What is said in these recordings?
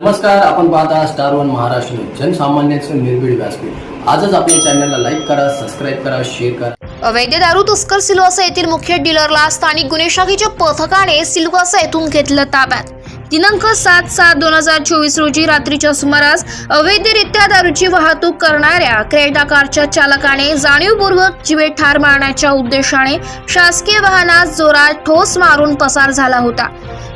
नमस्कार आपण पाहता स्टार वन महाराष्ट्र जनसामान्यांचं निर्भीड व्यासपीठ. आजच आपल्या चॅनलला लाईक करा सबस्क्राईब करा शेअर करा. अवैध दारू तस्कर सिलवासा येथील मुख्य डीलरला स्थानिक गुन्हे शाखेच्या पथकाने सिलवासा येथून घेतलं ताब्यात. दिनांक सात सात दोन हजार चोवीस रोजी रात्रीच्या सुमारास अवैधरित्या दारूची वाहतूक करणाऱ्या क्रेटा कारच्या चालकाने जाणीवपूर्वक जीवे ठार मारण्याच्या उद्देशाने शासकीय वाहनास जोरात ठोस मारून पसार झाला होता.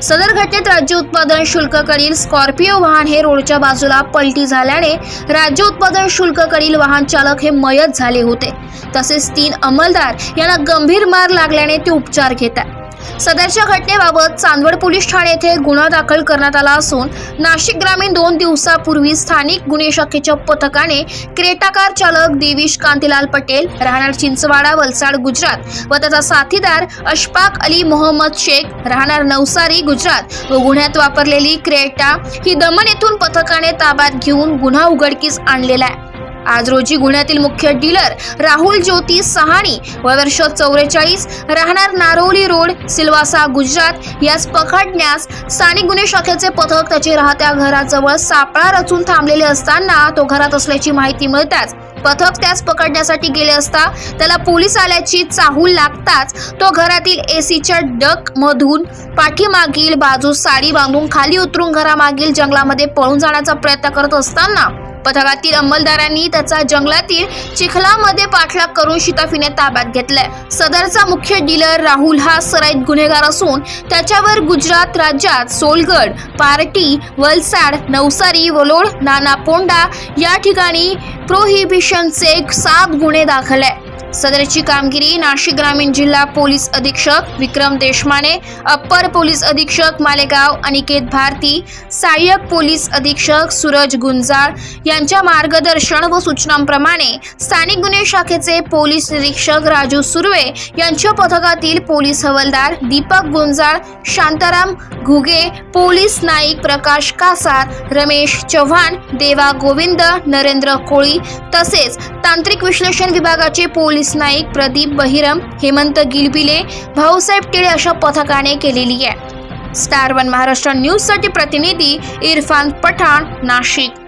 सदर घटनेत राज्य उत्पादन शुल्ककडील स्कॉर्पिओ वाहन हे रोडच्या बाजूला पलटी झाल्याने राज्य उत्पादन शुल्ककडील वाहन चालक हे मयत झाले होते. तसेच तीन अंमलदार यांना गंभीर मार लागल्याने ते उपचार घेतात. सदरच्या घटनेबाबत चांदवड पोलीस ठाणे येथे गुन्हा दाखल करण्यात आला असून नाशिक ग्रामीण दोन दिवसापूर्वी स्थानिक गुन्हे शाखेच्या पथकाने क्रेटा कार चालक देवीश कांतीलाल पटेल राहणार चिंचवाडा वलसाड गुजरात व त्याचा साथीदार अशफाक अली मोहम्मद शेख राहणार नवसारी गुजरात व गुन्ह्यात वापरलेली क्रेटा ही दमन येथून पथकाने ताब्यात घेऊन गुन्हा उघडकीस आणलेला आहे. आज रोजी गुन्ह्यातील मुख्य डीलर राहुल ज्योती सहाणी वर्ष चौवेचाळीस राहणार नारोली रोड सिल्वासा गुजरात यास पकडण्यास स्थानिक गुन्हे शाखेचे पथक त्याचे राहत्या घराजवळ सापळा रचून थांबलेले असताना तो घरात असल्याची माहिती मिळताच पथक त्यास पकडण्यासाठी गेले असता त्याला पोलीस आल्याची चाहूल लागताच तो घरातील एसीच्या डक मधून पाठीमागील बाजूस साडी बांधून खाली उतरून घरामागील जंगलामध्ये पळून जाण्याचा प्रयत्न करत असताना पथकातील अंमलदारांनी त्याचा जंगलातील चिखलामध्ये पाठलाग करून शिताफीने ताब्यात घेतलाय. सदरचा मुख्य डीलर राहुल हा सराईत गुन्हेगार असून त्याच्यावर गुजरात राज्यात सोलगड पार्टी वलसाड नवसारी वलोड नानापोंडा या ठिकाणी प्रोहिबिशनचे सात गुन्हे दाखल आहे सदरची कामगिरी नाशिक ग्रामीण जिल्हा पोलीस अधीक्षक विक्रम देशमाने अप्पर पोलीस अधीक्षक मालेगाव अनिकेत भारती सहाय्यक पोलीस अधीक्षक सूरज गुंजाळ यांच्या मार्गदर्शन व सूचनांप्रमाणे स्थानिक गुन्हे शाखेचे पोलीस निरीक्षक राजू सुर्वे यांच्या पथकातील पोलीस हवालदार दीपक गुंजाळ शांताराम घुगे पोलीस नाईक प्रकाश कासार रमेश चव्हाण देवा गोविंद नरेंद्र कोळी तसेच तांत्रिक विश्लेषण विभागाचे पोलीस नाईक प्रदीप बहिरम हेमंत गिलबिले भाऊसाहेब टिळे अशा पथकाने केलेली आहे. स्टार वन महाराष्ट्र न्यूजसाठी प्रतिनिधी इरफान पठाण नाशिक.